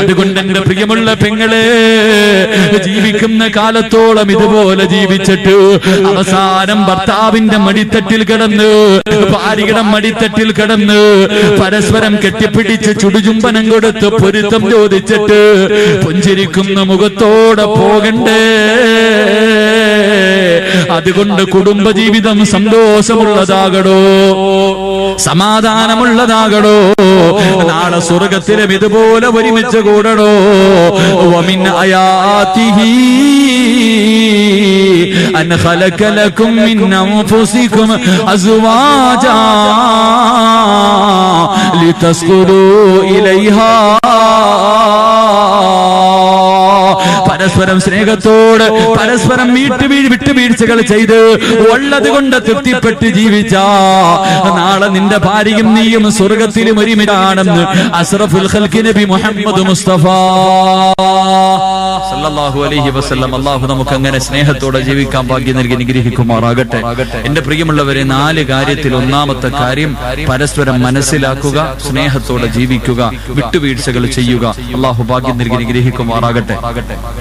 അതുകൊണ്ട് എന്റെ പ്രിയമുള്ള പെങ്ങളെ ജീവിക്കുന്ന കാലത്തോളം ഇതുപോലെ ജീവിച്ചിട്ട് അവസാനം ഭർത്താവിന്റെ മടിത്തട്ടിൽ കിടന്ന് ഭാര്യയുടെ മടിത്തട്ടിൽ കിടന്ന് പരസ്പരം കെട്ടിപ്പിടിച്ച് ചുടുചുംബനം കൊടുത്ത് പൊരുത്തം ചോദിച്ചിട്ട് പുഞ്ചിരിക്കുന്ന മുഖത്തോടെ പോകണ്ടേ. അതുകൊണ്ട് കുടുംബജീവിതം സന്തോഷമുള്ളതാകടോ. സമാധാനമുള്ളതാകടോ. നാളെ സ്വർഗത്തിലും ഇതുപോലെ ഒരുമിച്ച് കൂടണോ? വമിൻ അയാതിഹി അൻ ഖലക ലക്കും മിൻ അൻഫുസികും അസ്വാജാ ലിതസ്കുറു ഇലൈഹാ. പരസ്പരം സ്നേഹത്തോട് പരസ്പരം വീട്ടുവീഴ് വിട്ടുവീഴ്ചകൾ ചെയ്ത് ഉള്ളത് കൊണ്ട് തൃപ്തിപ്പെട്ട് ജീവിച്ച നാളെ നിന്റെ ഭാര്യയും നീയും സ്വർഗത്തിലും ഒരുമിച്ചാണെന്ന് അസ്രഫുൽ നബി മുഹമ്മദ് മുസ്തഫ. സല്ലല്ലാഹു അലൈഹി വസല്ലം. അള്ളാഹു നമുക്ക് അങ്ങനെ സ്നേഹത്തോടെ ജീവിക്കാൻ ഭാഗ്യം നൽകി അനുഗ്രഹിക്കുമാറാകട്ടെ. എന്റെ പ്രിയമുള്ളവരെ നാല് കാര്യത്തിൽ ഒന്നാമത്തെ കാര്യം പരസ്പരം മനസ്സിലാക്കുക സ്നേഹത്തോടെ ജീവിക്കുക വിട്ടുവീഴ്ചകൾ ചെയ്യുക. അള്ളാഹു ഭാഗ്യം നൽകി അനുഗ്രഹിക്കുമാറാകട്ടെ.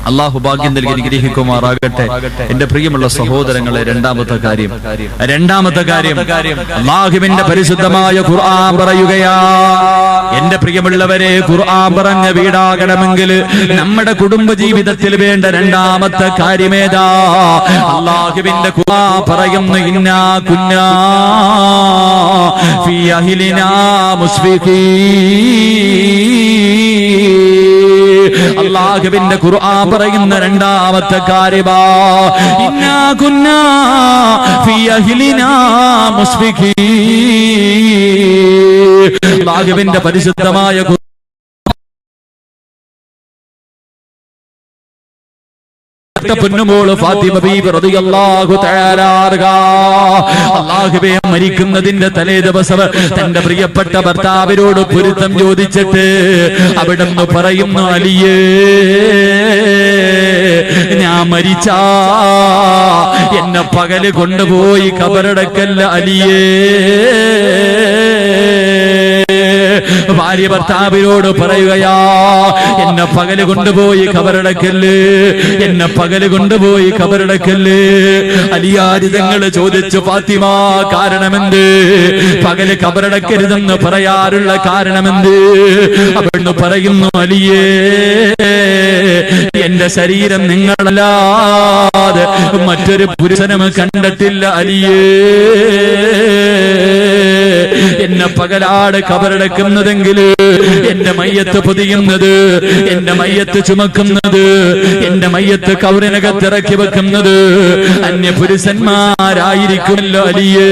അള്ളാഹു ഭാഗ്യം നൽകി അനുഗ്രഹിക്കുമാറാകട്ടെ എന്റെ പ്രിയമുള്ള സഹോദരങ്ങളെ രണ്ടാമത്തെ കാര്യം. രണ്ടാമത്തെ കാര്യം. അള്ളാഹുവിന്റെ പരിശുദ്ധമായ ഖുർആൻ പറയുകയാ. എന്റെ പ്രിയമുള്ളവരെ ഖുർആൻ പറഞ്ഞ വീടാകണമെങ്കിൽ നമ്മുടെ കുടുംബ ജീവിതത്തിൽ വേണ്ട രണ്ടാമത്തെ കാര്യമേതാ? അള്ളാഹുവിന്റെ ഖുർആൻ പറയുന്നു ഇന്നാ കുന്നാ ഫീ അഹ്ലിനാ മുസ്ഫിഖീൻ. അള്ളാഹുവിന്റെ ഖുർആൻ പറയുന്ന രണ്ടാമത്തെ കാര്യമാ. ഇന്നാ കുന്നാ ഫീ അഹ്ലിനാ മുസ്ഫിഖീൻ അള്ളാഹുവിന്റെ പരിശുദ്ധമായ ഖുർആൻ പൊന്നുമോൾ അല്ലാഹുവേ മരിക്കുന്നതിന്റെ തലേ ദിവസം തന്റെ പ്രിയപ്പെട്ട ഭർത്താവിനോട് പൊരുത്തം ചോദിച്ചിട്ട് അവിടുന്ന് പറയുന്നു അലിയേ ഞാൻ മരിച്ചാ. എന്നെ പകൽ കൊണ്ടുപോയി കബറടക്കല്ല അലിയേ. ഭാര്യ ഭർത്താവിനോട് പറയുകയാ എന്നെ പകൽ കൊണ്ടുപോയി കബറടക്കല്ല് എന്നെ പകൽ കൊണ്ടുപോയി കബറടക്കല്ല്. അലിയാരിതങ്ങൾ ചോദിച്ചു ഫാത്തിമ കാരണമെന്ത്? പകൽ കബറടക്കരുതെന്ന് പറയാറുള്ള കാരണമെന്ത്? അവിടുന്ന് പറയുന്നു അലിയേ എന്റെ ശരീരം നിങ്ങളല്ലാതെ മറ്റൊരു പുരുഷനും കണ്ടിട്ടില്ല അലിയേ. എന്നെ പകലാട് കബറടക്കുന്നതെങ്കിൽ എന്റെ മയ്യത്ത് പൊതിയുന്നത് എന്റെ മയ്യത്ത് ചുമക്കുന്നത് എന്റെ മയ്യത്ത് കൗരനകത്തിറക്കി വെക്കുന്നത്. അന്യ പുരുഷന്മാരായിരിക്കുമല്ലോ അലിയേ.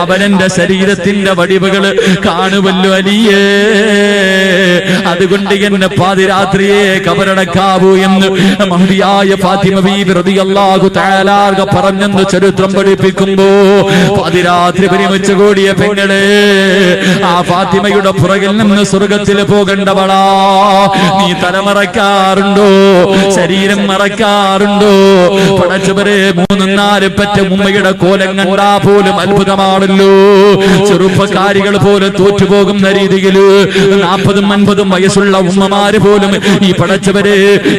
അവനെന്റെ ശരീരത്തിന്റെ വടിവുകൾ കാണുമല്ലോ അലിയേ. അതുകൊണ്ട് എന്നെ പാതിരാത്രിയെ കബറടക്കാവൂ എന്ന് മഹതിയായ ഫാത്തിമ ബീബി റളിയല്ലാഹു തആല പറഞ്ഞെന്ന് ചരിത്രം പഠിപ്പിക്കുമ്പോ പാതിരാത്രി പരിമിച്ചു കൂടിയ പെങ്ങളെ ആ ഫാത്തിമയുടെ പുറകിൽ നിന്ന് സ്വർഗത്തിൽ പോകേണ്ടവളാ. നീ തലമറക്കാറുണ്ടോ ശരീരം മറക്കാറുണ്ടോ പടച്ചവരെ മൂന്നും നാല് പറ്റ ഉമ്മയുടെ കോലം കണ്ടാ പോലും അത്ഭുതമാണല്ലോ. ചെറുപ്പക്കാരികൾ പോലെ തോറ്റുപോകുന്ന രീതിയിൽ നാൽപ്പതും അൻപതും വയസ്സുള്ള ഉമ്മമാര് പോലും ഈ പടച്ചവരെ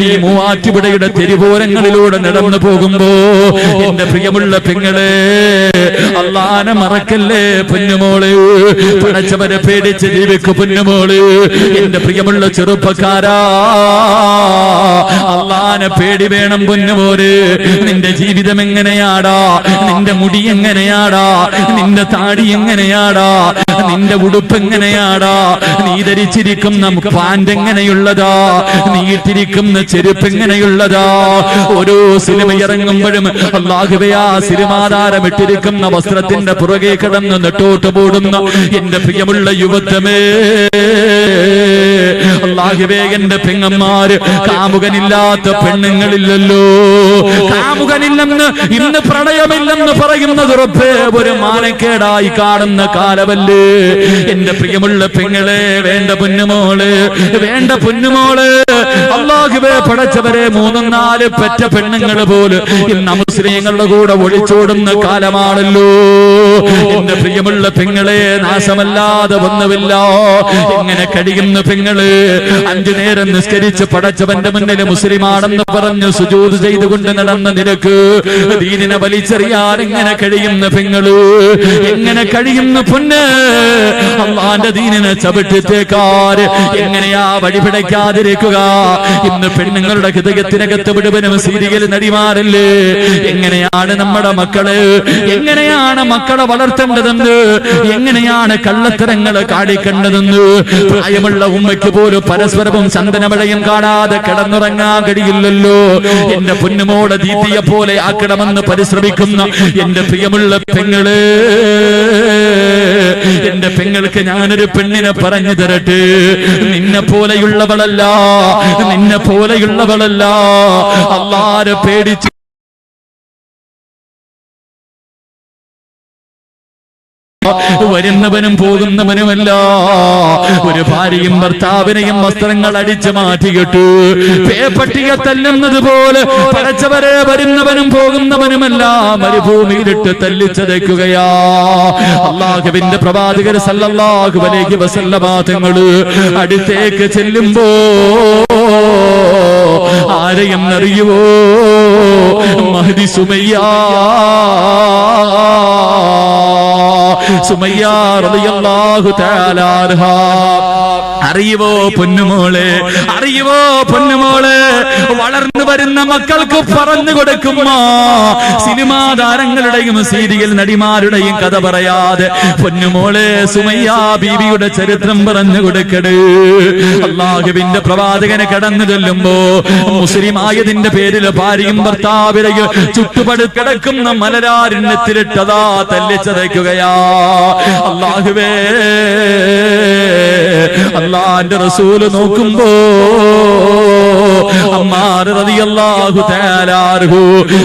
ഈ മൂവാറ്റുപുഴയുടെ തെരുവോരങ്ങളിലൂടെ നടന്നു പോകുമ്പോ എന്റെ പ്രിയമുള്ള പെങ്ങളെ അള്ളാനെ മറക്കല്ലേ പൊന്നുമോളെ? പടച്ചവരെ പേടിച്ച് ജീവിക്കു പൊന്നുമോൾ എന്റെ പ്രിയമുള്ള ചെറുപ്പക്കാരാ. അള്ളാനെ പേടി വേണം പൊന്നുമോര് നിന്റെ ജീവിതം എങ്ങനെയാടാ? നിന്റെ മുടി എങ്ങനെയാടാ? നിന്റെ താടി എങ്ങനെയാടാ? നിന്റെ ഉടുപ്പ് എങ്ങനെയാടാ? നീ ധരിച്ചിരിക്കുന്ന പാന്റ് എങ്ങനെയുള്ളതാ? നീ ഇട്ടിരിക്കുന്ന ചെരുപ്പ് എങ്ങനെയുള്ളതാ? ഓരോ സിനിമ ഇറങ്ങുമ്പോഴും അള്ളാഹുവേ ആ സിനിമാതാരം ഇട്ടിരിക്കുന്ന വസ്ത്രത്തിന്റെ പുറകെ കിടന്ന് നെട്ടോട്ട് പോടുന്ന എന്റെ പ്രിയമുള്ള യുവത്വമേ അള്ളാഹുവേ എന്റെ പെങ്ങന്മാര് കാമുകനില്ലാത്ത പെണ്ണുങ്ങളില്ലല്ലോ. കാമുകനില്ലെന്ന് ഇന്ന് പ്രണയമില്ലെന്ന് പറയുന്നത് ഉറപ്പേ ഒരു മാനക്കേടായി കാണുന്ന കാലമല്ലേ. എന്റെ പ്രിയമുള്ള പെങ്ങളെ വേണ്ട പൊന്നുമോൾ വേണ്ട പൊന്നുമോൾ. അള്ളാഹുവേ പടച്ചവരെ മൂന്നും നാല് പെറ്റ പെണ്ണുങ്ങൾ പോലും ഇന്ന് മുസ്ലിങ്ങളുടെ കൂടെ ഒളിച്ചോടുന്ന കാലമാണല്ലോ. എന്റെ പ്രിയമുള്ള പെങ്ങളെ നാശമല്ലാതെ ഒന്നുമില്ല എങ്ങനെ കഴിയുന്നു പെങ്ങൾ അഞ്ചു നേരം നിസ്കരിച്ച് പടച്ചവന്റെ മുന്നിൽ മുസ്ലിമാണെന്ന് പറഞ്ഞു സുജൂത് ചെയ്തുകൊണ്ട് നടന്ന നിരക്ക് ദീനിനെ വലിച്ചെറിയാൻ എങ്ങനെ കഴിയുന്നു പെങ്ങൾ എങ്ങനെ കഴിയുന്നു പൊന്ന് അള്ളാന്റെ ദീനിനെ ചവിട്ടിത്തേക്കാർ എങ്ങനെയാ വഴിപിടയ്ക്കാതിരിക്കുക ഇന്ന് പെണ്ണുങ്ങളുടെ ഹൃദയത്തിനകത്ത് വിടുവനും സീരിയൽ നടിമാരല്ലേ? എങ്ങനെയാണ് നമ്മുടെ മക്കൾ? എങ്ങനെയാണ് മക്കളെ വളർത്തേണ്ടതെന്ന്? എങ്ങനെയാണ് കള്ളത്തരങ്ങൾ കാണിക്കേണ്ടതെന്ന് പ്രായമുള്ള ഉമ്മയ്ക്ക് പോലും പരസ്പരവും ചന്ദനമഴയും കാണാതെ കിടന്നുറങ്ങാൻ കഴിയില്ലല്ലോ. എന്റെ പൊന്നുമോടെ ദീപിയെ പോലെ ആക്കണമെന്ന് പരിശ്രമിക്കുന്ന എന്റെ പ്രിയമുള്ള പെങ്ങൾ. എന്റെ പെങ്ങൾക്ക് ഞാനൊരു പെണ്ണിനെ പറഞ്ഞു തരട്ടെ. നിന്നെ പോലെയുള്ളവളല്ല നിന്നെ പോലെയുള്ളവളല്ല. അള്ളാരെ പേടിച്ച് വരുന്നവനും പോകുന്നവനുമല്ല. ഒരു ഭാര്യയും ഭർത്താവിനെയും വസ്ത്രങ്ങൾ അടിച്ചു മാറ്റിയിട്ടു പേപ്പട്ടിക തല്ലുന്നത് പോലെ വരുന്നവനും പോകുന്നവനുമല്ല. മരുഭൂമിയിലിട്ട് തല്ലിച്ചതയ്ക്കുകയാ അള്ളാഹുവിന്റെ പ്രവാചകർ സല്ലല്ലാഹു അലൈഹി വസല്ലമ തങ്ങൾ അടുത്തേക്ക് ചെല്ലുമ്പോ ആരെയും അറിയുവോ മഹദി സുമയ്യാ. അറിയുവോ പൊന്നുമോളെ? അറിയുവോ പൊന്നുമോളെ? വളർന്നു വരുന്ന മക്കൾക്ക് പറഞ്ഞു കൊടുക്കുമ്പോ സിനിമാ താരങ്ങളുടെയും സീരിയൽ നടിമാരുടെയും കഥ പറയാതെ പൊന്നുമോളെ സുമയ്യ ബീവിയുടെ ചരിത്രം പറഞ്ഞു കൊടുക്കട്. അള്ളാഹുവിന്റെ പ്രവാചകനെ കടന്നു ചെല്ലുമ്പോ മുസ്ലിം ആയതിന്റെ പേരിൽ ഭാര്യയും ഭർത്താവിനെയും ചുറ്റുപടുക്കിടക്കുന്ന മലരാരണ്യത്തിലിട്ടതാ. തല്ലിച്ചതയ്ക്കുകയാ. അള്ളാഹുവേ. അള്ളാന്റെ റസൂൽ നോക്കുമ്പോ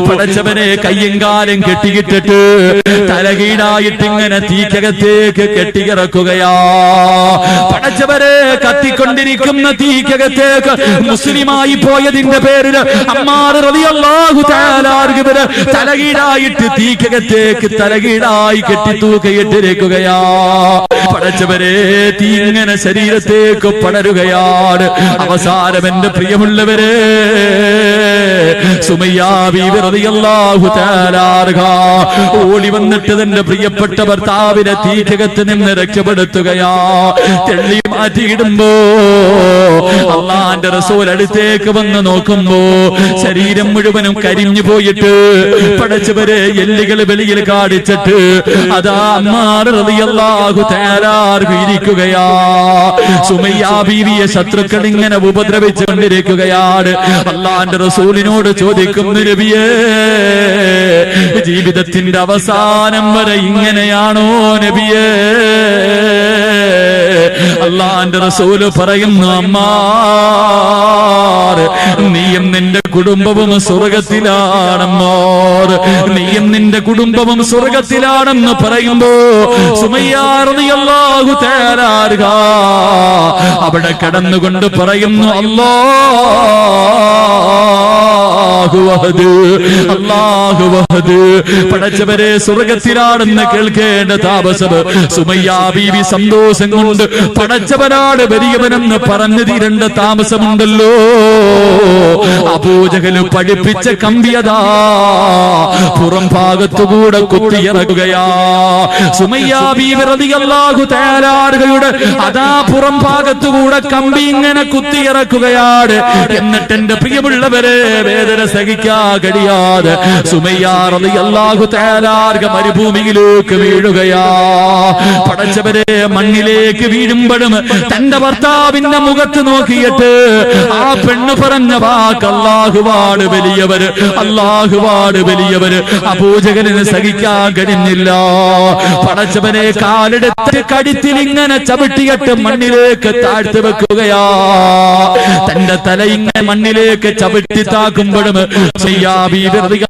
പടച്ചവനെ കയ്യും കാലും കെട്ടിയിട്ടിട്ട് തലകീടായിട്ട് ഇങ്ങനെ തീക്കകത്തേക്ക് കെട്ടിയിറക്കുകയാ. പടച്ചവരെ കത്തിക്കൊണ്ടിരിക്കുന്ന തീക്കകത്തേക്ക് മുസ്ലിമായി പോയതിന്റെ പേരിൽ അമ്മാർ റതിയല്ലാഹു തആല തലകീടായിട്ട് തീക്കകത്തേക്ക് തലകീടായി കെട്ടി തൂക്കയിട്ടിരിക്കുകയാ പടച്ചവരെ തീ ഇങ്ങനെ ശരീരത്തേക്ക് പടരുകയാണ്. അവസാനം എന്റെ പ്രിയമുള്ളവരെ ഓടി വന്നിട്ട് തന്റെ പ്രിയപ്പെട്ട ഭർത്താവിനെ തീക്കകത്ത് നിന്ന് രക്ഷപ്പെടുത്തുകയാ. തെള്ളി മാറ്റിയിടുമ്പോ അള്ളാന്റെ റസൂൽ അടുത്തേക്ക് വന്ന് നോക്കുമ്പോ ശരീരം മുഴുവനും കരിഞ്ഞു പോയിട്ട് പടച്ചവരെ എല്ലുകൾ വെളിയിൽ കാണിച്ചിട്ട് അതാ അമ്മാർ റളിയല്ലാഹു തേരാർ അൻഹു ഇരിക്കുകയാ. സുമയ്യാ ബീവിയെ ശത്രുക്കൾ ഇങ്ങനെ ഉപദ്രവിച്ചുകൊണ്ടിരിക്കുകയാണ്. അള്ളാന്റെ റസൂലിനോട് നബിയേ ജീവിതത്തിന്റെ അവസാനം വരെ ഇങ്ങനെയാണോ നബിയേ? അള്ളാന്റെ റസൂൽ പറയുന്നു നീയും നിന്റെ കുടുംബവും സ്വർഗത്തിലാണമ്മോർ നീയും നിന്റെ കുടുംബവും സ്വർഗത്തിലാണെന്ന് പറയുമ്പോ സുമയ്യാറിയാഹു തേരാറുക അവിടെ കടന്നുകൊണ്ട് പറയുന്നു അല്ലോ പടച്ചവരെ സ്വർഗത്തിലാണെന്ന് കേൾക്കേണ്ട താപസം സുമയ്യാ ബീവി സന്തോഷം കൊണ്ട് പടച്ചവനാട് വരികവനെന്ന് പറഞ്ഞു തീരേണ്ട താമസമുണ്ടല്ലോ. അപൂജകന് പഠിപ്പിച്ച കമ്പിയതാ പുറം ഭാഗത്തുകൂടെ കുത്തിയിറങ്ങുകയാ. സുമയ്യാ ബീവി റളിയല്ലാഹു തആലാറുകളുടെ അതാ പുറം ഭാഗത്തുകൂടെ കമ്പി ഇങ്ങനെ കുത്തിയിറക്കുകയാണ്. എന്നിട്ട് എന്റെ പ്രിയമുള്ളവരെ വേദന വേദന സഹിക്കാൻ കഴിയാതെ സുമയ്യാറതി അള്ളാഹു തേലാർഗ മരുഭൂമിയിലേക്ക് വീഴുകയാ. പടച്ചവരെ മണ്ണിലേക്ക് വീഴുമ്പോഴും തന്റെ ഭർത്താവിന്റെ മുഖത്ത് നോക്കിയിട്ട് ആ പെണ്ണ് പറഞ്ഞ വാക്ക് അള്ളാഹുവാട് വലിയവര് അള്ളാഹുവാട് വലിയവര് അപൂജകന് സഹിക്കാൻ കഴിഞ്ഞില്ല പടച്ചവനെ കാലെടുത്ത് കടിത്തിൽ ഇങ്ങനെ ചവിട്ടിയിട്ട് മണ്ണിലേക്ക് താഴ്ത്തി വെക്കുകയാ. തന്റെ തല ഇങ്ങനെ മണ്ണിലേക്ക് ചവിട്ടി താക്കുമ്പോഴും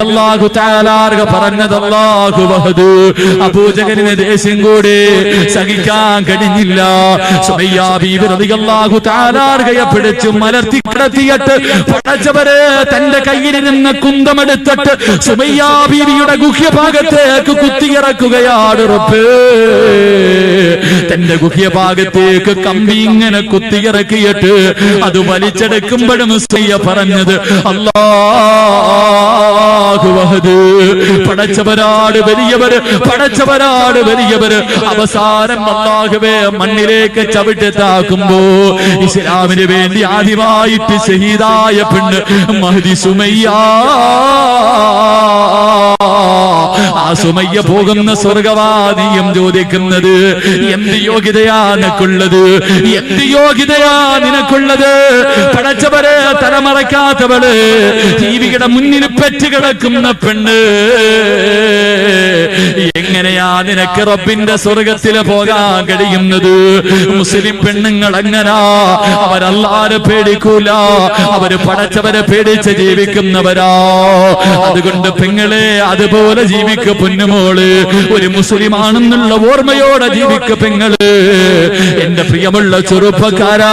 അള്ളാഹു താലാർഗ പറഞ്ഞത് അള്ളാഹു വഹദു. അപൂജകന് ദേഷ്യം കൂടി സഹിക്കാൻ കഴിഞ്ഞില്ല. അള്ളാഹു താലാർഗയെ പിടിച്ചു മലർത്തി കിടത്തിയിട്ട് പടച്ചവര് തന്റെ കയ്യിൽ നിന്ന് കുന്തമെടുത്തിട്ട് സുമയ്യാ ബീവിയുടെ ഗുഹ്യഭാഗത്തേക്ക് കുത്തിയിറക്കുകയാണ് റബ്ബേ. തന്റെ ഗുഹ്യഭാഗത്തേക്ക് കമ്പി ഇങ്ങനെ കുത്തിയിറക്കിയിട്ട് അത് വലിച്ചെടുക്കുമ്പോഴും സയ്യ പറഞ്ഞത് അല്ലാഹുവഹദ് പടച്ചവരാട് വലിയവര് പടച്ചവരാട് വലിയവര് അവസാനം അല്ലാഹുവേ മണ്ണിലേക്ക് ചവിട്ടി താക്കുമ്പോ ഇസ്ലാമിന് വേണ്ടി ആദ്യമായിട്ട് ഷഹീദായ പെണ്ണ് മഹദി സുമയ്യാ ആ സുമയ്യ പോകുന്ന സ്വർഗവാദിയും ചോദിക്കുന്നത് എന്ത് യോഗ്യതയാ നിനക്കുള്ളത്? എന്ത് യോഗ്യതയാ നിനക്കുള്ളത്? പടച്ചവരെ തലമറക്കാത്തവൾ ജീവിയുടെ മുന്നിൽ പെറ്റ് കിടക്കുന്ന പെണ്ണ്. എങ്ങനെയാ നിനക്ക് റബ്ബിന്റെ സ്വർഗത്തിൽ പോകാൻ കഴിയുന്നത്? മുസ്ലിം പെണ്ണുങ്ങൾ എങ്ങനാ? അവരല്ലാരെ പേടിക്കൂല. അവർ പടച്ചവരെ പേടിച്ച് ജീവിക്കുന്നവരാ. അതുകൊണ്ട് പെങ്ങളെ അതുപോലെ ജീവിക്ക പൊന്നുമോൾ. ഒരു മുസ്ലിം ആണെന്നുള്ള ഓർമ്മയോടെ ജീവിക്ക പെങ്ങൾ. എന്റെ പ്രിയമുള്ള ചെറുപ്പക്കാരാ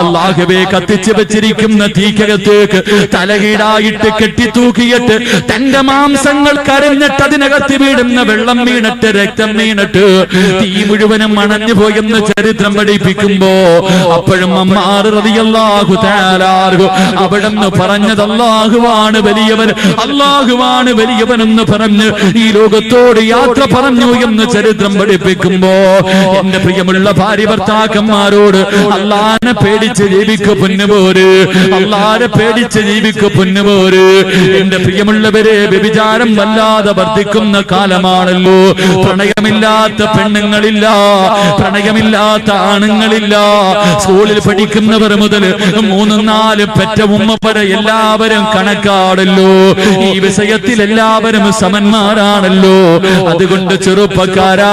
അള്ളാഹുവെ കത്തിച്ചു വെച്ചിരിക്കുന്ന തീക്കകത്തേക്ക് തലകീടായിട്ട് കെട്ടിത്തൂക്കിയിട്ട് തന്റെ മാംസങ്ങൾ കരഞ്ഞിട്ട് അതിനകത്ത് വീടുന്ന വെള്ളം വീണിട്ട് രക്തം വീണിട്ട് തീ മുഴുവനും അണഞ്ഞു പോയെന്ന് ചരിത്രം പഠിപ്പിക്കുമ്പോ അപ്പോഴും അമ്മാറിയല്ലാഹു താലാർഹു അവിടെന്ന് പറഞ്ഞത് അള്ളാഹുവാണ് വലിയവൻ അള്ളാഹുവാണ് വലിയവൻ എന്ന് പറഞ്ഞ് ഈ ലോകത്തോട് യാത്ര പറഞ്ഞു എന്ന് ചരിത്രം പഠിപ്പിക്കുമ്പോ എന്റെ പ്രിയമുള്ള ഭാര്യ ഭർത്താക്കന്മാരോട് അള്ളാനെ പേടിച്ച് ജീവിക്കു പൊന്നുപോര് അള്ളാനെ പേടിച്ച് ജീവിക്കു പൊന്നുപോര് എന്റെ പ്രിയമുള്ളവരെ വ്യഭിചാരം വല്ലാതെ വർദ്ധിക്കുന്ന കാലമാണല്ലോ. പ്രണയമില്ലാത്ത പെണ്ണുങ്ങളില്ല പ്രണയമില്ലാത്ത ആണുങ്ങളില്ല. സ്കൂളിൽ പഠിക്കുന്നവർ മുതൽ മൂന്ന് നാല് പെറ്റ ഉമ്മ വരെ എല്ലാവരും കണക്കാടല്ലോ ഈ വിഷയത്തിൽ എല്ലാവരും സമന്മാരാണല്ലോ. അതുകൊണ്ട് ചെറുപ്പക്കാരാ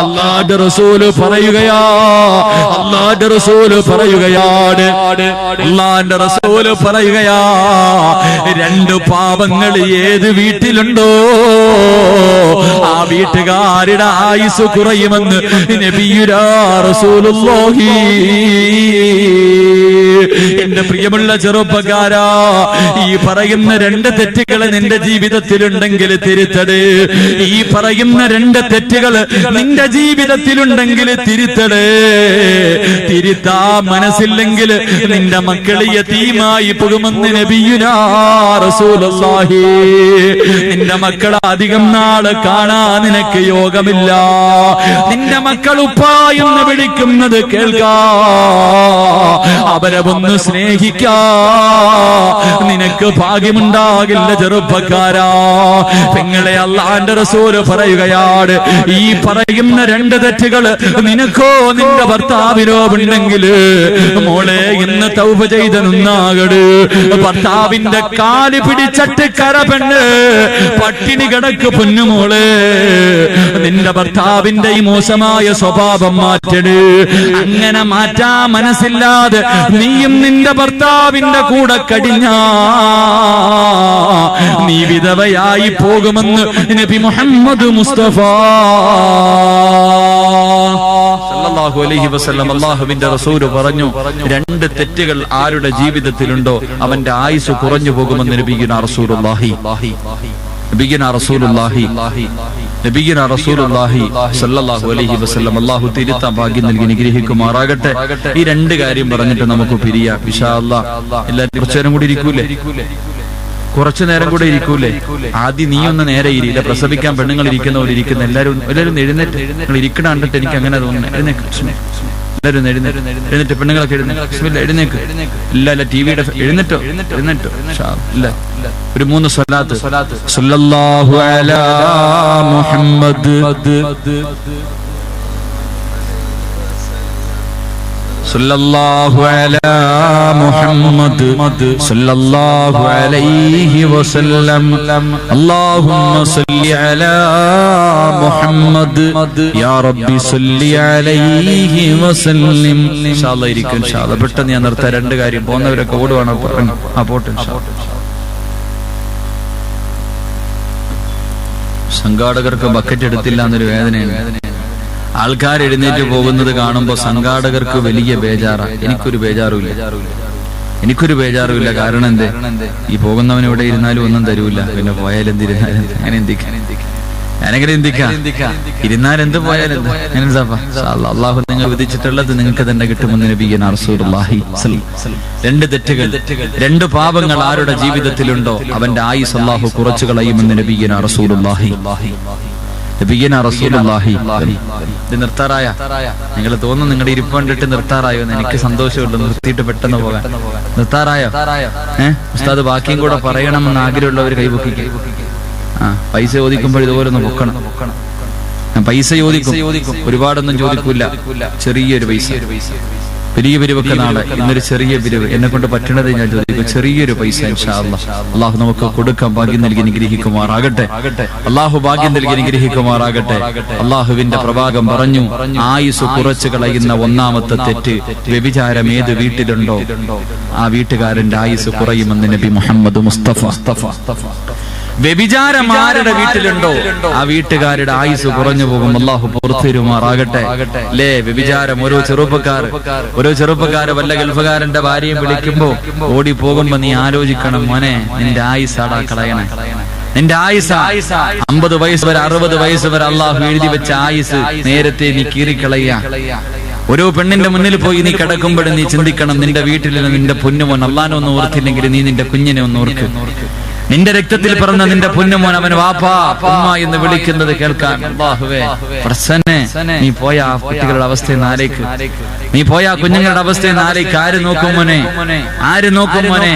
അള്ളാന്റെ റസൂൽ പറയുകയാ. അള്ളാന്റെ റസൂൽ പറയുകയാണ്. അള്ളാന്റെ റസൂൽ പറയുകയാ. രണ്ട് പാപങ്ങൾ ഏത് വീട്ടിലുണ്ടോ? ആ വീട്ടുകാരുടെ ആയുസ് കുറയുമെന്ന് നബിയുരാ റസൂലുള്ളാഹി. എന്റെ പ്രിയമുള്ള ചെറുപ്പക്കാരാ ഈ പറയുന്ന രണ്ട് തെറ്റുകൾ നിന്റെ ജീവിതത്തിലുണ്ടെങ്കിൽ തിരുത്തട് ഈ പറയുന്ന രണ്ട് തെറ്റുകൾ നിന്റെ ജീവിതത്തിലുണ്ടെങ്കിൽ തിരുത്തടേ. തിരുത്താ മനസ്സില്ലെങ്കിൽ നിന്റെ മക്കളെ യതീമായി പോകുമെന്ന് നിന്റെ മക്കളെ അധികം നാൾ കാണാൻ നിനക്ക് യോഗമില്ല. നിന്റെ മക്കൾ ഉപ്പായെന്ന് വിളിക്കുന്നത് കേൾക്കാ. അവരെ ഒന്ന് സ്നേഹിക്കാ. നിനക്ക് ഭാഗ്യമുണ്ടാകില്ല ചെറുപ്പക്കാരാ. പെങ്ങളെ അള്ളാന്റെ റസൂൽ പറയുകയാണ്. ഈ പറയുന്ന രണ്ട് തെറ്റുകൾ നിനക്കോ നിന്റെ ഭർത്താവിനോ ഉണ്ടെങ്കിൽ മോളെ ഇന്ന് തൗപ ചെയ്ത നിന്നാകട്. ഭർത്താവിന്റെ കാൽ പിടിച്ചട്ട് കര പെണ്ണ്. പട്ടിണി കിടക്ക് പൊന്നുമോളെ നിന്റെ ഭർത്താവിന്റെ ഈ മോശമായ സ്വഭാവം മാറ്റട്. അങ്ങനെ മാറ്റാ മനസ്സില്ലാതെ നീയും നിന്റെ ഭർത്താവിന്റെ കൂടെ കടിഞ്ഞ. നീ വിധവയായി പോകുമെന്ന് നബി മുഹമ്മദ് മുസ്തഫ സല്ലല്ലാഹു അലൈഹി വസല്ലം അല്ലാഹുവിന്റെ റസൂൽ പറഞ്ഞു രണ്ട് തെറ്റുകൾ ആരുടെ ജീവിതത്തിലുണ്ടോ അവന്റെ ആയുസ് കുറഞ്ഞു പോകുമെന്ന് നബിഗിന റസൂലുള്ളാഹി. നബിഗിന റസൂലുള്ളാഹി. നബിഗിന റസൂലുള്ളാഹി സല്ലല്ലാഹു അലൈഹി വസല്ലം അല്ലാഹു തിരുത്താൻ ഭാഗ്യം നൽകി നിഗ്രഹിക്കുമാറാകട്ടെ. ഈ രണ്ട് കാര്യം പറഞ്ഞിട്ട് നമുക്ക് പിരിയാം. ഇൻഷാ അല്ലാഹ് എല്ലാവരും കുറച്ചേരം കൂടി ഇരിക്കൂലേ? കുറച്ചു നേരം കൂടെ ഇരിക്കൂലേ? ആദ്യം നീ ഒന്ന് നേരെ ഇരിയില്ല പ്രസവിക്കാൻ പെണ്ണുങ്ങൾ ഇരിക്കുന്ന പോലെ ഇരിക്കുന്ന. എല്ലാവരും എല്ലാവരും എഴുന്നേറ്റ്. നിങ്ങൾ ഇരിക്കണ കണ്ടിട്ട് എനിക്ക് അങ്ങനെ തോന്നുന്നു. എഴുന്നേക്ക്. എല്ലാവരും എഴുന്നേറ്റ്. എഴുന്നേറ്റ്. പെണ്ണുങ്ങളൊക്കെ എഴുന്നേക്ക്. എഴുന്നേക്ക്. ഇല്ല ഇല്ല ടിവിയുടെ എഴുന്നേറ്റോ? എഴുന്നേറ്റോ? ഷാ, ഇല്ല. ഒരു മൂന്ന് സ്വലാത്ത്. സല്ലല്ലാഹു അലാ മുഹമ്മദ്. സല്ലല്ലാഹു അലാ മുഹമ്മദ് സല്ലല്ലാഹു അലൈഹി വസല്ലം. അല്ലാഹുമ്മ സല്ലി അലാ മുഹമ്മദ്. യാ റബ്ബി സല്ലി അലൈഹി ഇരിക്കും പെട്ടെന്ന് ഞാൻ നിർത്താം. രണ്ട് കാര്യം. പോകുന്നവരൊക്കെ ഓടുവാണ്. സംഘാടകർക്ക് ബക്കറ്റ് എടുത്തില്ല എന്നൊരു വേദനയാണ്. ആൾക്കാർ എഴുന്നേറ്റ് പോകുന്നത് കാണുമ്പോൾ സംഘാടകർക്ക് വലിയ ബേജാറാ. എനിക്കൊരു ബേജാറുമില്ല. എനിക്കൊരു ബേജാറുമില്ല. കാരണം എന്തേ? ഈ പോകുന്നവൻ ഇവിടെ ഇരുന്നാലും ഒന്നും തരൂല. പിന്നെ പോയാൽ എന്തിരുന്നാലും എന്തിക്കാം? ഞാനെങ്ങനെ എന്തിക്കാം? ഇരുന്നാൽ എന്ത് പോയാലും. അള്ളാഹു നിങ്ങൾ വിധിച്ചിട്ടുള്ളത് നിങ്ങൾക്ക് തന്നെ കിട്ടുമെന്ന് രണ്ട് തെറ്റുകൾ. രണ്ട് പാപങ്ങൾ ആരുടെ ജീവിതത്തിലുണ്ടോ? അവന്റെ ആയുസ് അള്ളാഹു കുറച്ചു കളയുമെന്ന് റസൂലുള്ളാഹി ഇത് നിർത്താറായ. നിങ്ങൾ തോന്നുന്നു നിങ്ങളുടെ ഇരിപ്പ് കണ്ടിട്ട് നിർത്താറായോ എന്ന് എനിക്ക് സന്തോഷമുള്ളൂ നിർത്തിയിട്ട് പെട്ടെന്ന് പോകാൻ. നിർത്താറായോ? ഏഹ് ഉസ്താദ് ബാക്കിയും കൂടെ പറയണമെന്ന് ആഗ്രഹമുള്ളവർ കൈപൊക്കിക്കും. ആ പൈസ ചോദിക്കുമ്പോൾ ഇതുപോലെ ഒന്ന് പൊക്കണം പൈസ ചോദിക്കും. ഒരുപാടൊന്നും ചോദിക്കൂല. ചെറിയൊരു പൈസ. വലിയ പിരിവൊക്കെ നാളെ. ഇന്നൊരു ചെറിയ പിരിവ്. എന്നെ കൊണ്ട് പറ്റണത് ഞാൻ ചോദിക്കും. ചെറിയൊരു പൈസ. അള്ളാഹു നമുക്ക് കൊടുക്കാൻ ഭാഗ്യം നൽകി അനുഗ്രഹിക്കുമാറാകട്ടെ. അള്ളാഹു ഭാഗ്യം നൽകി അനുഗ്രഹിക്കുമാറാകട്ടെ. അള്ളാഹുവിന്റെ പ്രഭാകം പറഞ്ഞു. ആയുസ് കുറച്ചു കളയുന്ന ഒന്നാമത്തെ തെറ്റ്. വ്യഭിചാരം ഏത് വീട്ടിലുണ്ടോ? ആ വീട്ടുകാരന്റെ ആയുസ് കുറയുമെന്ന് നബി മുഹമ്മദ് മുസ്തഫ. വ്യഭിചാരം ആരുടെ വീട്ടിലുണ്ടോ? ആ വീട്ടുകാരുടെ ആയുസ് കുറഞ്ഞു പോകും. അള്ളാഹു പുറത്തിരുമാറാകട്ടെ അല്ലേ വ്യഭിചാരം? ഓരോ ചെറുപ്പക്കാർ ഓരോ ചെറുപ്പക്കാര് വല്ല ഗൾഫുകാരന്റെ ഭാര്യയും വിളിക്കുമ്പോ ഓടി പോകുമ്പോ നീ ആലോചിക്കണം മോനെ നിന്റെ ആയുസാടാ കളയണേ. നിന്റെ ആയുസ്. അമ്പത് വയസ്സ് വരെ അറുപത് വയസ്സ് വരെ അള്ളാഹു എഴുതി വെച്ച ആയുസ് നേരത്തെ നീ കീറിക്കളയ ഓരോ പെണ്ണിന്റെ മുന്നിൽ പോയി നീ കിടക്കുമ്പോഴും നീ ചിന്തിക്കണം നിന്റെ വീട്ടിൽ നിന്റെ പൊന്നുമോൻ അള്ളാനൊന്നും ഒന്ന് ഓർത്തില്ലെങ്കിൽ നീ നിന്റെ കുഞ്ഞിനെ ഒന്ന് ഓർക്ക്. നിന്റെ രക്തത്തിൽ പിറന്ന നിന്റെ പൊന്നുമോൻ അവൻ വാപ്പാ ഉമ്മ എന്ന് വിളിക്കുന്നത് കേൾക്കാൻ. പ്രസന്നെ നീ പോയ ആ കുട്ടികളുടെ അവസ്ഥ നാലേക്ക്. നീ പോയ ആ കുഞ്ഞുങ്ങളുടെ അവസ്ഥ നാലേക്ക്. ആര് നോക്കും മോനെ? ആര് നോക്കും മോനെ?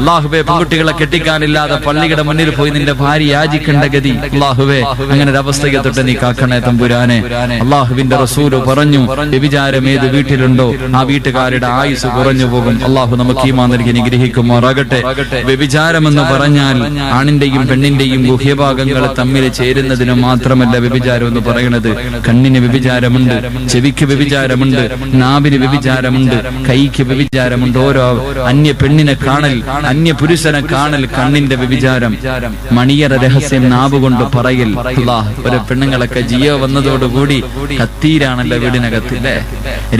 അള്ളാഹുബേ പെൺകുട്ടികളെ കെട്ടിക്കാനില്ലാതെ പള്ളിയുടെ മുന്നിൽ പോയി നിന്റെ ഭാര്യ യാചിക്കേണ്ട ഗതി. അള്ളാഹുവേ അങ്ങനെ ഒരു അവസ്ഥയെ തൊട്ട് നീ കാക്കണേ തമ്പുരാനെ. അള്ളാഹുവിന്റെ റസൂൽ പറഞ്ഞു വ്യഭിചാരം ഏത് വീട്ടിലുണ്ടോ? ആ വീട്ടുകാരുടെ ആയുസ് കുറഞ്ഞു പോകും. അള്ളാഹു നമുക്ക് ഈമാ നൽകി അനുഗ്രഹിക്കുമാറാകട്ടെ. വ്യഭിചാരം എന്ന് പറഞ്ഞാൽ ആണിന്റെയും പെണ്ണിന്റെയും ഗുഹ്യഭാഗങ്ങൾ തമ്മിൽ ചേരുന്നതിന് മാത്രമല്ല വ്യഭിചാരം എന്ന് പറയുന്നത്. കണ്ണിന് വ്യഭിചാരമുണ്ട് ചെവിക്ക് വ്യഭിചാരമുണ്ട് നാവിന് വ്യഭിചാരമുണ്ട് കൈക്ക് വ്യഭിചാരമുണ്ട്. ഓരോ അന്യ പെണ്ണിനെ കാണൽ അന്യ പുരുഷനെ കാണൽ കണ്ണിന്റെ വ്യഭിചാരം. മണിയറ രഹസ്യം നാവ് കൊണ്ട് പറയൽ ഒരു പെണ്ണുങ്ങളൊക്കെ ജിയോ വന്നതോടുകൂടി കത്തിയിലാണല്ലോ വീടിനകത്ത് അല്ലേ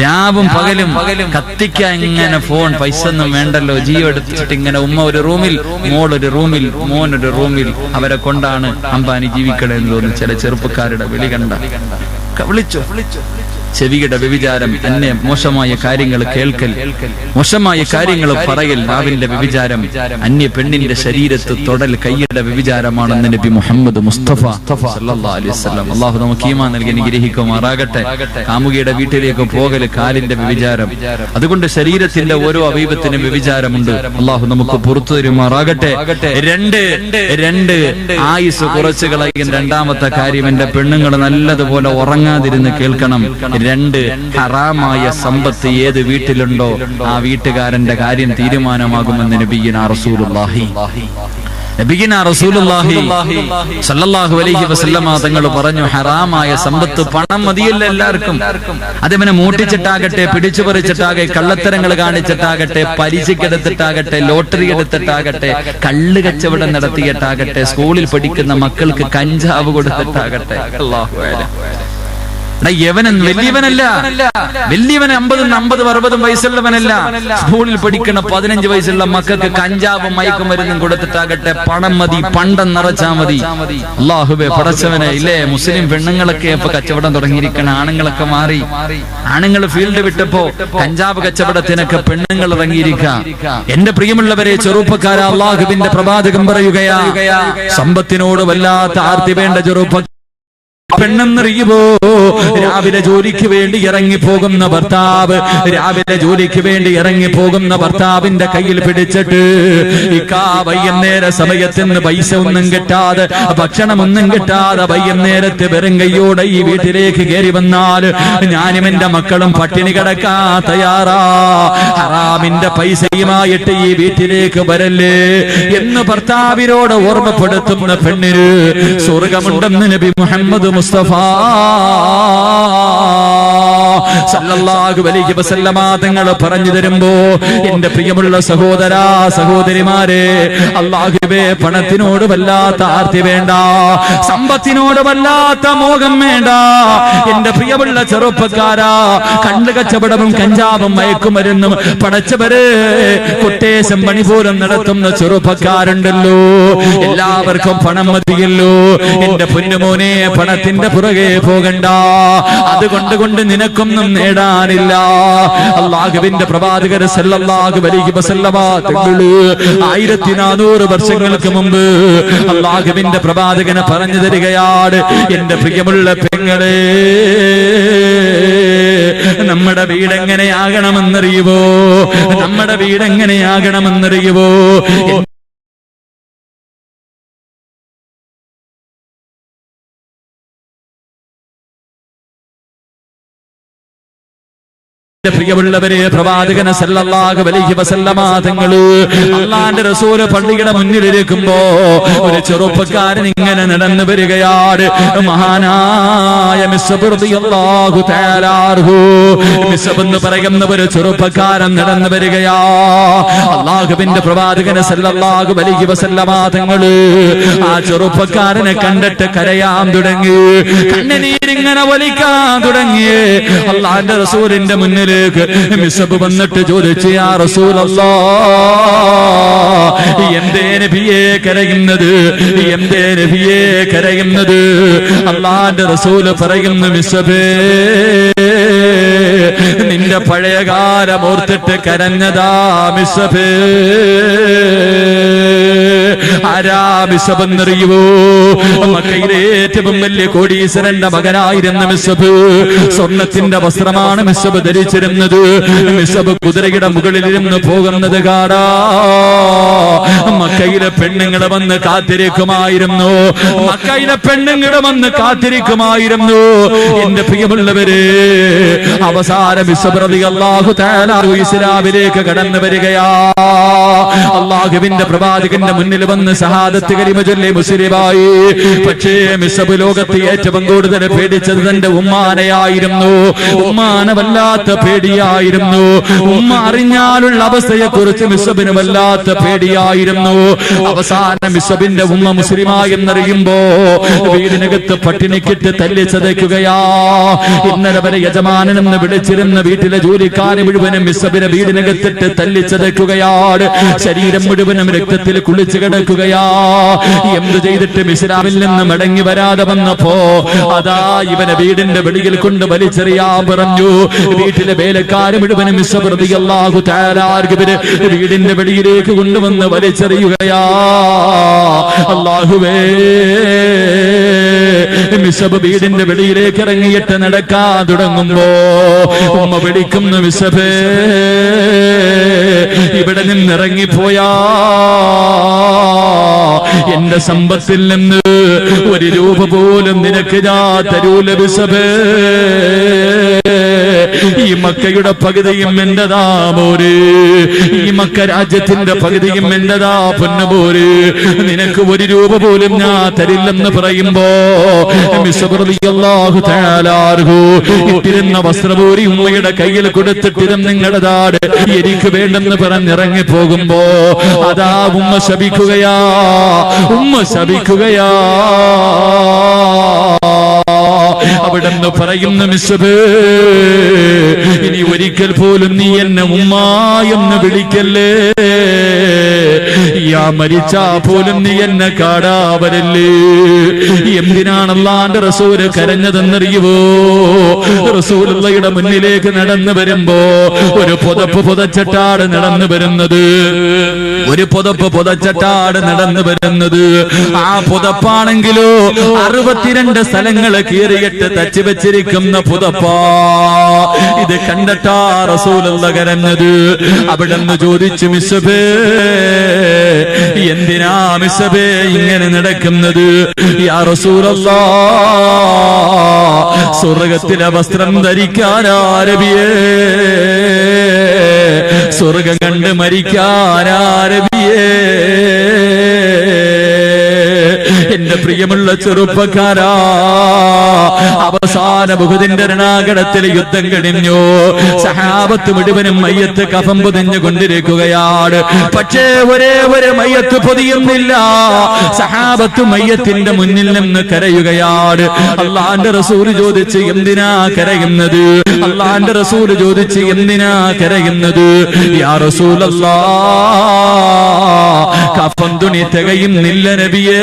രാവും പകലും കത്തിക്കാൻ ഇങ്ങനെ ഫോൺ പൈസ ഒന്നും വേണ്ടല്ലോ ജിയോ എടുത്തിട്ട് ഇങ്ങനെ ഉമ്മ ഒരു റൂമിൽ മോൾ ഒരു റൂമിൽ മോൻ മോനൊരു റൂമിൽ അവരെ കൊണ്ടാണ് അംബാനി ജീവിക്കണേന്ന് തോന്നുന്നു. ചില ചെറുപ്പക്കാരുടെ വിളി കണ്ട. വിളിച്ചോ? ചെവിയുടെ വ്യഭിചാരം എന്നെ മോശമായ കാര്യങ്ങൾ കേൾക്കൽ. മോശമായ കാര്യങ്ങൾ പറയൽ നാവിന്റെ വ്യഭിചാരം അന്യ പെണ്ണിന്റെ ശരീരത്ത് തൊടൽ കൈയുടെ വ്യഭിചാരമാണെന്ന് നബി മുഹമ്മദ് മുസ്തഫ സല്ലല്ലാഹു അലൈഹി വസല്ലം. അള്ളാഹു നമുക്ക് ഈമാ നൽകി അനുഗ്രഹിക്കുമാറാകട്ടെ. കാമുകിയുടെ വീട്ടിലേക്ക് പോകൽ കാലിന്റെ വ്യഭിചാരം. അതുകൊണ്ട് ശരീരത്തിന്റെ ഓരോ അവയവത്തിനും വ്യഭിചാരമുണ്ട്. അള്ളാഹു നമുക്ക് പുറത്തു തരുമാറാകട്ടെ. രണ്ട് രണ്ട് ആയുസ് കുറച്ചു കളയുന്ന രണ്ടാമത്തെ കാര്യം എന്റെ പെണ്ണുങ്ങൾ നല്ലതുപോലെ ഉറങ്ങാതിരുന്ന് കേൾക്കണം. രണ്ട് ഹറാമായ സമ്പത്ത് ഏത് വീട്ടിലുണ്ടോ ആ വീട്ടുകാരന്റെ കാര്യം തീരുമാനമാകുമെന്ന് നബിയിന റസൂലുള്ളാഹി. റസൂലുള്ളാഹി സല്ലല്ലാഹു അലൈഹി വസല്ലമ തങ്ങൾ പറഞ്ഞു ഹറാമായ സമ്പത്ത് പണം മതിയല്ല എല്ലാവർക്കും. അതവനെ മൂട്ടിച്ചിട്ടാകട്ടെ പിടിച്ചു പറിച്ചിട്ടാകെ കള്ളത്തരങ്ങൾ കാണിച്ചിട്ടാകട്ടെ പരിചയ്ക്കെടുത്തിട്ടാകട്ടെ ലോട്ടറി എടുത്തിട്ടാകട്ടെ കള്ള് കച്ചവടം നടത്തിയിട്ടാകട്ടെ സ്കൂളിൽ പഠിക്കുന്ന മക്കൾക്ക് കഞ്ചാവ് കൊടുത്തിട്ടാകട്ടെ. എടാ, യവനൻ വലിയവനല്ല. വലിയവൻ അമ്പതും അമ്പതും അറുപതും വയസ്സുള്ളവനല്ല. സ്കൂളിൽ പഠിക്കുന്ന പതിനഞ്ച് വയസ്സുള്ള മക്കൾക്ക് കഞ്ചാവും മയക്കുമരുന്നും കൊടുത്തിട്ടാകട്ടെ പണം മതി പണ്ടം നിറച്ചാ മതി. അള്ളാഹുബെ പടച്ചവനെ ഇല്ലേ മുസ്ലിം പെണ്ണുങ്ങളൊക്കെ ഇപ്പൊ കച്ചവടം തുടങ്ങിയിരിക്കണ ആണുങ്ങളൊക്കെ മാറി. ആണുങ്ങൾ ഫീൽഡ് വിട്ടപ്പോ കഞ്ചാവ് കച്ചവടത്തിനൊക്കെ പെണ്ണുങ്ങൾ ഇറങ്ങിയിരിക്കാം. എന്റെ പ്രിയമുള്ളവരെ ചെറുപ്പക്കാര അള്ളാഹുബിന്റെ പ്രവാചകം പറയുകയാ. സമ്പത്തിനോട് വല്ലാത്ത ആർത്തി വേണ്ട ചെറുപ്പ പെണ്ണെന്നറിയുമോ രാവിലെ ജോലിക്ക് വേണ്ടി ഇറങ്ങി പോകുന്ന ഭർത്താവ് രാവിലെ ജോലിക്ക് വേണ്ടി ഇറങ്ങി പോകുന്ന ഭർത്താവിന്റെ കയ്യിൽ പിടിച്ചിട്ട് ഇക്കാ വൈകുന്നേര സമയത്തിന് പൈസ ഒന്നും കിട്ടാതെ ഭക്ഷണമൊന്നും കിട്ടാതെ വൈകുന്നേരത്ത് വെറും കൈയോടെ ഈ വീട്ടിലേക്ക് കയറി വന്നാൽ ഞാനും എന്റെ മക്കളും പട്ടിണി കിടക്കാ തയ്യാറാ. ഹറാമിന്റെ പൈസയുമായിട്ട് ഈ വീട്ടിലേക്ക് വരല്ലേ എന്ന് ഭർത്താവിനോട് ഓർമ്മപ്പെടുത്തുന്ന പെണ്ണിന് സ്വർഗമുണ്ടെന്ന് നബി മുഹമ്മദ് മുസ്തഫ സല്ലല്ലാഹു അലൈഹി വസല്ലമ തങ്ങൾ പറഞ്ഞു തരുമ്പോ എന്റെ പ്രിയമുള്ള സഹോദരാ സഹോദരിമാരെ അള്ളാഹുബേ പണത്തിനോട് വല്ലാത്ത ആർത്തി വേണ്ട സമ്പത്തിനോട് വല്ലാത്ത മോഹം വേണ്ട. എന്റെ പ്രിയമുള്ള ചെറുപ്പക്കാരാ കണ്ണു കച്ചവടവും കഞ്ചാവും മയക്കുമരുന്നും പടച്ചവര് കൊട്ടേശം പണി നടത്തുന്ന ചെറുപ്പക്കാരുണ്ടല്ലോ. എല്ലാവർക്കും പണം മതിയല്ലോ. എന്റെ പൊന്നുമോനെ പണത്തിന്റെ പുറകെ പോകണ്ട. അതുകൊണ്ട് കൊണ്ട് നിനക്കൊന്നും നേടാനില്ല അള്ളാഹുവിന്റെ പ്രവാചകർ സല്ലല്ലാഹു അലൈഹി വസല്ലമ തങ്ങൾ ആയിരത്തി നാനൂറ് വർഷങ്ങൾക്ക് മുമ്പ് അള്ളാഹുവിന്റെ പ്രവാചകനെ പറഞ്ഞു തരികയാണ്. എന്റെ പ്രിയമുള്ള പെങ്ങളെ നമ്മുടെ വീടെങ്ങനെയാകണമെന്നറിയുവോ? നമ്മുടെ വീട് പ്രിയമുള്ളവരെ പ്രവാചകന സല്ലല്ലാഹു അലൈഹി വസല്ലമ തങ്ങൾ അള്ളാന്റെ റസൂൽ പള്ളിയുടെ മുന്നിലിരിക്കുമ്പോ ഒരു ചെറുപ്പക്കാരൻ ഇങ്ങനെ നടന്നു വരികയാണ്. മഹാനായ മിസ്സബ് റളിയല്ലാഹു തആല അൻഹു. മിസ്സബ് എന്ന് പറയുന്ന ഒരു ചെറുപ്പക്കാരൻ നടന്നു വരികയാ. അള്ളാഹുവിന്റെ പ്രവാചകന സല്ലല്ലാഹു അലൈഹി വസല്ലമ തങ്ങൾ ആ ചെറുപ്പക്കാരനെ കണ്ടിട്ട് കരയാൻ തുടങ്ങി. കണ്ണുനീരിങ്ങനെ വലിക്കാൻ തുടങ്ങി. അള്ളാന്റെ റസൂലിന്റെ മുന്നിലേക്ക് മിസബ് വന്നിട്ട് ചോദിച്ചു ആ റസൂലല്ലാ എന്തേ നബിയെ കരയുന്നത്? എന്തേ നബിയെ കരയുന്നത്? അള്ളാന്റെ റസൂൽ പറയുന്നു മിസബേ നിന്റെ പഴയ കാലം ഓർത്തിട്ട് കരഞ്ഞതാ മിസബേ ആരാ മിസബെന്നറിയുവോ മക്കയിലെ ഏറ്റവും വലിയ കോടീശ്വരന്റെ മകനായിരുന്ന മിസബ് സ്വർണത്തിന്റെ വസ്ത്രമാണ് മിസബ് ധരിച്ചിരുന്നത്. മിസബ് കുതിരയുടെ മുകളിലിരുന്ന് പോകുന്നത് കാടാ മക്കയിലെ പെണ്ണുങ്ങൾ വന്ന് കാത്തിരിക്കുമായിരുന്നു. മക്കയിലെ പെണ്ണുങ്ങൾ വന്ന് കാത്തിരിക്കുമായിരുന്നു. എന്റെ പ്രിയമുള്ളവര് അവസാന മിസബ്രതി അള്ളാഹു താലാഹു ഇസ്ലാമിലേക്ക് കടന്നു വരികയാ. അള്ളാഹുവിന്റെ പ്രവാചകന്റെ മുന്നിൽ വന്ന് സഹാദത്ത് കരിമ ചൊല്ലി മുസ്ലിമായി. പക്ഷേ മിസബ് ലോകത്ത് ഏറ്റവും കൂടുതൽ പേടിച്ചത് തന്റെ ഉമ്മാനയായിരുന്നു. ഉമ്മാന വല്ലാത്ത പേടിയായിരുന്നു. ഉമ്മ അറിഞ്ഞാലുള്ള അവസ്ഥയെ കുറിച്ച് മിസബിന് വല്ലാത്ത പേടിയായിരുന്നു. അവസാന മിസബിന്റെ ഉമ്മ മുസ്ലിമായെന്നറിയുമ്പോ വീടിനകത്ത് പട്ടിണിക്കിട്ട് തല്ലി ചതയ്ക്കുകയാ. ഇന്നലെ വരെ യജമാനെന്ന് വിളിച്ചിരുന്ന വീട്ടിലെ ജോലിക്കാരെ മുഴുവനും മിസബിനെ വീടിനകത്തിട്ട് തല്ലി ചതയ്ക്കുകയാണ്. ശരീരം മുഴുവനും രക്തത്തിൽ കുളിച്ചു കിടക്കുകയാ. എന്ത് ചെയ്തിട്ട് ഇസ്ലാമിൽ നിന്ന് മടങ്ങി വരാതെ വന്നപ്പോ അതാ ഇവനെ വീടിന്റെ വെളിയിൽ കൊണ്ട് വലിച്ചെറിയാൻ പറഞ്ഞു. വീട്ടിലെ വേലക്കാര് മുഴുവനും അള്ളാഹു താരാർഗിവര് വീടിന്റെ വെളിയിലേക്ക് കൊണ്ടുവന്ന് വലിച്ചെറിയുകയാ. അല്ലാഹുവേ മിസബ് വീടിന്റെ വെളിയിലേക്ക് ഇറങ്ങിയിട്ട് നടക്കാൻ തുടങ്ങുമ്പോ ഉമ്മ വിളിക്കുന്നു മിസബേ ഇവിടെ നിന്നിറങ്ങിപ്പോയാ. എന്റെ സമ്പത്തിൽ നിന്ന് ഒരു രൂപ പോലും നിനക്ക് ഞാൻ തരൂല ബിസബേ. ഈ മക്കയുടെ പകുതിയും എന്റെതാ പോര്. ഈ മക്ക രാജ്യത്തിന്റെ പകുതിയും എന്റെതാ പൊന്നുപോര് നിനക്ക് ഒരു രൂപ പോലും ഞാൻ തരില്ലെന്ന് പറയുമ്പോ ഇട്ടിരുന്ന വസ്ത്രപൂരി ഉമ്മയുടെ കയ്യിൽ കൊടുത്തിട്ടിരും നിങ്ങളുടെതാട് എനിക്ക് വേണ്ടെന്ന് പറഞ്ഞിറങ്ങി പോകുമ്പോ അതാ ഉമ്മ ശപിക്കുകയാ. ഉമ്മ ശപിക്കുകയാ. അവിടെന്ന് പറയുന്ന മിസ്ബേ ഇനി ഒരിക്കൽ പോലും നീ എന്നെ ഉമ്മ എന്ന് വിളിക്കല്ലേ? യാ മരിച്ചാ പോലും നീ എന്നെ കാടാവരല്ലേ? എന്തിനാണ് അള്ളാന്റെ റസൂൽ കരഞ്ഞതെന്നറിയുവോ? റസൂലുള്ളയുടെ മുന്നിലേക്ക് നടന്നു വരുമ്പോ ഒരു പുതപ്പ് പുതച്ചട്ടാട് നടന്നു വരുന്നത്. ഒരു പുതപ്പ് പുതച്ചട്ടാട് നടന്നു വരുന്നത്. ആ പുതപ്പാണെങ്കിലോ അറുപത്തിരണ്ട് സ്ഥലങ്ങൾ കീറിയിട്ട് തച്ചു വെച്ചിരിക്കുന്ന പുതപ്പാ. ഇത് കണ്ടിട്ടാ റസൂലുള്ള കരഞ്ഞത്. അവിടെ നിന്ന് ചോദിച്ചു മിസ്സബേ എന്തിനാ മിസബേ ഇങ്ങനെ നടക്കുന്നത്? സ്വർഗത്തിലെ വസ്ത്രം ധരിക്കാനാരബിയേ സ്വർഗം കണ്ട് മരിക്കാനാരബിയേ എന്റെ പ്രിയമുള്ള ചെറുപ്പക്കാരാ അവസാന ബഹുദിന്റെ രണാകടത്തിൽ യുദ്ധം കഴിഞ്ഞു. സഹാബത്ത് മുഴുവനും മയ്യത്ത് കഫം പൊതിഞ്ഞു കൊണ്ടിരിക്കുകയാണ്. പക്ഷേ ഒരേ ഒരു മയ്യത്ത് പൊതിയുന്നില്ല. സഹാബത്ത് മയ്യത്തിന്റെ മുന്നിൽ നിന്ന് കരയുകയാണ്. അള്ളാന്റെ റസൂൽ ചോദിച്ച് എന്തിനാ കരയുന്നത്? അള്ളാന്റെ റസൂൽ ചോദിച്ച് എന്തിനാ കരയുന്നത്? യാ റസൂലല്ലാ കഫം തുണി തികയുന്നില്ല നബിയേ.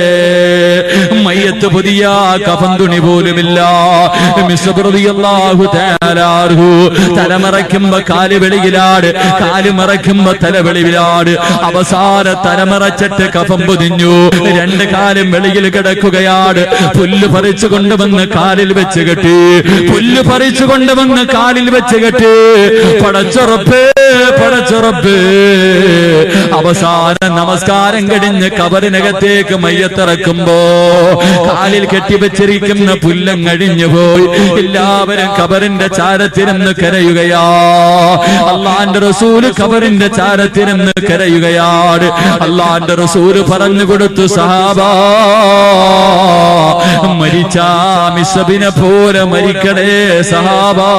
പുതിയ കഫന്തുണി തുണി പോലുമില്ല. തലമറയ്ക്കുമ്പോ കാൽ വെളിയിലാട് കാൽ മറയ്ക്കുമ്പോ തല വെളിയിലാട് അവസാന തലമറച്ചിട്ട് കഫം പൊതിഞ്ഞു. രണ്ട് കാലും വെളിയിൽ കിടക്കുകയാണ്. പുല്ല് പറിച്ചു കൊണ്ടുവന്ന് കാലിൽ വെച്ച് കെട്ടി. പുല്ല് പറിച്ചു കൊണ്ടുവന്ന് കാലിൽ വെച്ച് കെട്ടി. പടച്ചുറപ്പ് പടച്ചുറപ്പ്. അവസാന നമസ്കാരം കഴിഞ്ഞ് കബറിനകത്തേക്ക് മയ്യത്തിറക്കുമ്പോ കാലിൽ കെട്ടിവെച്ചിരിക്കുന്ന പുല്ലം കഴിഞ്ഞു പോയി എല്ലാവരും കബറിന്റെ ചാരത്തിരുന്ന് കരയുകയാ. അള്ളാന്റെ റസൂൽ കബറിന്റെ ചാരത്തിരുന്ന് കരയുകയാണ് അള്ളാന്റെ റസൂൽ പറഞ്ഞു കൊടുത്തു സഹാബ മരിച്ചാ മിസബിനെ പോലെ മരിക്കണേ സഹാബാ.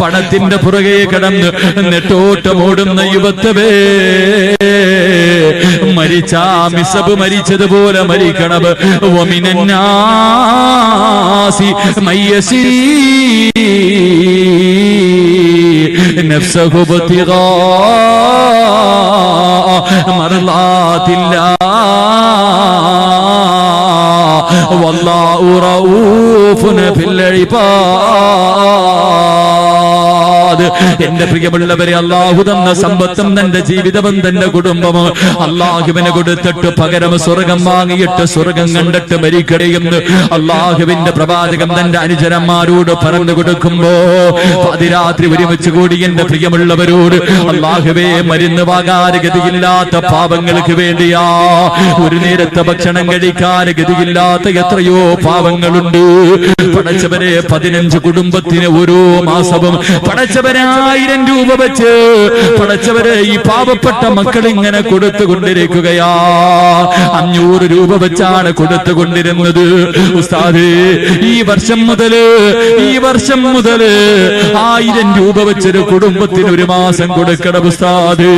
പണത്തിന്റെ പുറകെ കിടന്ന് നെട്ടോട്ടമോടുന്ന യുവത്തവേ മരിച്ച മിസബ് മരിച്ചതുപോലെ മരിക്കണം ഒമിനാസി മയ്യസി നഫ്സഹു ബത്തിഗാ മർലാത്തില്ല والله رؤوف ഉസ്താദ് എന്റെ പ്രിയമുള്ളവരെ അള്ളാഹു തന്ന സമ്പത്തും തന്റെ ജീവിതവും തന്റെ കുടുംബവും അള്ളാഹുവിന് കൊടുത്തിട്ട് പകരം സ്വർഗം വാങ്ങിയിട്ട് സ്വർഗം കണ്ടിട്ട് മരിക്കടയുന്നു. അള്ളാഹുവിന്റെ പ്രവാചകൻ തന്റെ അനുജനന്മാരോട് പറഞ്ഞു കൊടുക്കുമ്പോ അതിരാത്രി ഒരുമിച്ച് കൂടി എന്റെ പ്രിയമുള്ളവരോട് അള്ളാഹുവേ മരുന്ന് വാകാരഗതിയില്ലാത്ത പാപങ്ങൾക്ക് വേണ്ടിയാ. ഒരു നേരത്തെ ഭക്ഷണം കഴിക്കാൻ ഗതിയില്ലാത്ത എത്രയോ പാപങ്ങളുണ്ട് പടച്ചവരെ പതിനഞ്ച് കുടുംബത്തിന് ഓരോ മാസവും പടച്ച ആയിരം രൂപ വെച്ച് പടച്ചവരെ ഈ പാവപ്പെട്ട മക്കൾ ഇങ്ങനെ കൊടുത്തുകൊണ്ടിരിക്കുകയാ അഞ്ഞൂറ് രൂപ വെച്ചാണ് കൊടുത്തുകൊണ്ടിരുന്നത് ഉസ്താദേ ഈ വർഷം മുതൽ ഈ വർഷം മുതൽ ആയിരം രൂപ വെച്ചൊരു കുടുംബത്തിന് ഒരു മാസം കൊടുക്കണം ഉസ്താദ്.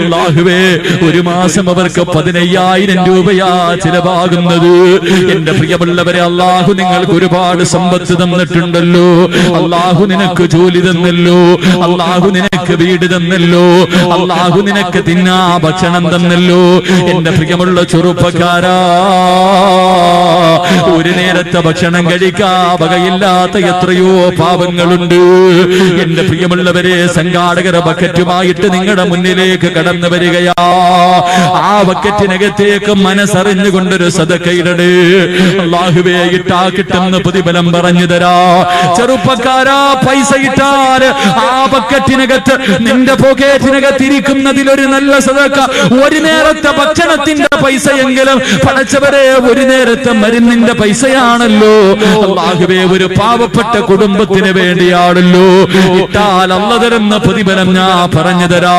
അള്ളാഹുവേ ഒരു മാസം അവർക്ക് പതിനയ്യായിരം രൂപയാ ചിലവാകുന്നത്. എന്റെ പ്രിയമുള്ളവരെ അള്ളാഹു നിങ്ങൾക്ക് ഒരുപാട് സമ്പത്ത് തന്നിട്ടുണ്ടല്ലോ. അള്ളാഹു നിനക്ക് ജോലി തന്നല്ലോ. അള്ളാഹു നിനക്ക് വീട് തന്നല്ലോ. അള്ളാഹു നിനക്ക് തിന്നാ ഭക്ഷണം തന്നല്ലോ. എന്റെ പ്രിയമുള്ള ചെറുപ്പക്കാരാ ഒരു നേരത്തെ ഭക്ഷണം കഴിക്കാ വകയില്ലാത്ത എത്രയോ പാപങ്ങളുണ്ട്. എന്റെ പ്രിയമുള്ളവരെ സംഘാടകര ബക്കറ്റുമായിട്ട് നിങ്ങളുടെ മുന്നിലേക്ക് കടന്നു വരികയാ. ആ ബക്കറ്റിനകത്തേക്ക് മനസ്സറിഞ്ഞുകൊണ്ടൊരു സദക്കയിടട് അള്ളാഹുവേ ഇട്ടാ കിട്ടുന്ന പ്രതിഫലം പറഞ്ഞു തരാ. ചെറുപ്പക്കാരാ പൈസ ഇട്ടാൽ ആ ബക്കറ്റിനകത്ത് നിന്റെ പോക്കറ്റിനകത്ത് ഇരിക്കുന്നതിൽ ഒരു നല്ല സദക്ക. ഒരു നേരത്തെ ഭക്ഷണത്തിന്റെ പൈസയെങ്കിലും പടച്ചവരെ ഒരു നേരത്തെ മരുന്നിന്റെ പൈസയാണല്ലോ. അള്ളാഹുവേ ഒരു പാവപ്പെട്ട കുടുംബത്തിന് വേണ്ടിയാണല്ലോ. ഇട്ടാൽ അല്ല തരുന്ന പ്രതിഫലം ഞാൻ പറഞ്ഞു തരാ.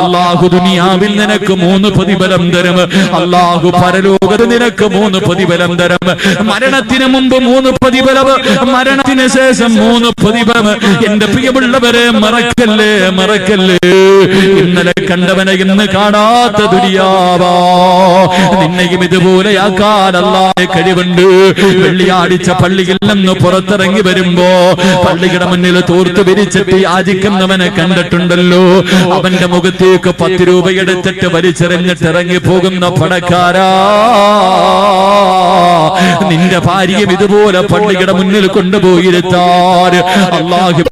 അള്ളാഹു ദുനിയാവിൽ നിനക്ക് മൂന്ന് പ്രതിഫലം തരും. അള്ളാഹു പരലോകത്ത് നിനക്ക് മൂന്ന് പ്രതിഫലം തരും. മരണത്തിന് മുമ്പ് മൂന്ന് പ്രതിഫലം മരണത്തിന് ശേഷം മൂന്ന് പ്രതിഫലം. എന്റെ പ്രിയമുള്ളവരെ മറക്കല്ലേ മറക്കല്ലേ ഇന്നലെ കണ്ടവനെ ഇന്ന് കാണാത്ത ദുരിയാവാ. നിന്നെയും ഇതുപോലെയാക്കാൻ അല്ലാതെ കഴിവുണ്ട്. വെള്ളിയാഴ്ച പള്ളിയിൽ നിന്ന് പുറത്തിറങ്ങി വരുമ്പോ പള്ളിയുടെ മുന്നിൽ തോർത്തു വിരിച്ചിട്ട് യാചിക്കുന്നവനെ കണ്ടിട്ടുണ്ടല്ലോ. അവന്റെ മുഖത്തേക്ക് പത്ത് രൂപ എടുത്തിട്ട് വലിച്ചെറിഞ്ഞിട്ട് ഇറങ്ങി പോകുന്ന പണക്കാരാ. നിന്റെ ഭാര്യയും ഇതുപോലെ പള്ളിയുടെ മുന്നിൽ കൊണ്ടുപോയിരുത്താൻ അള്ളാഹു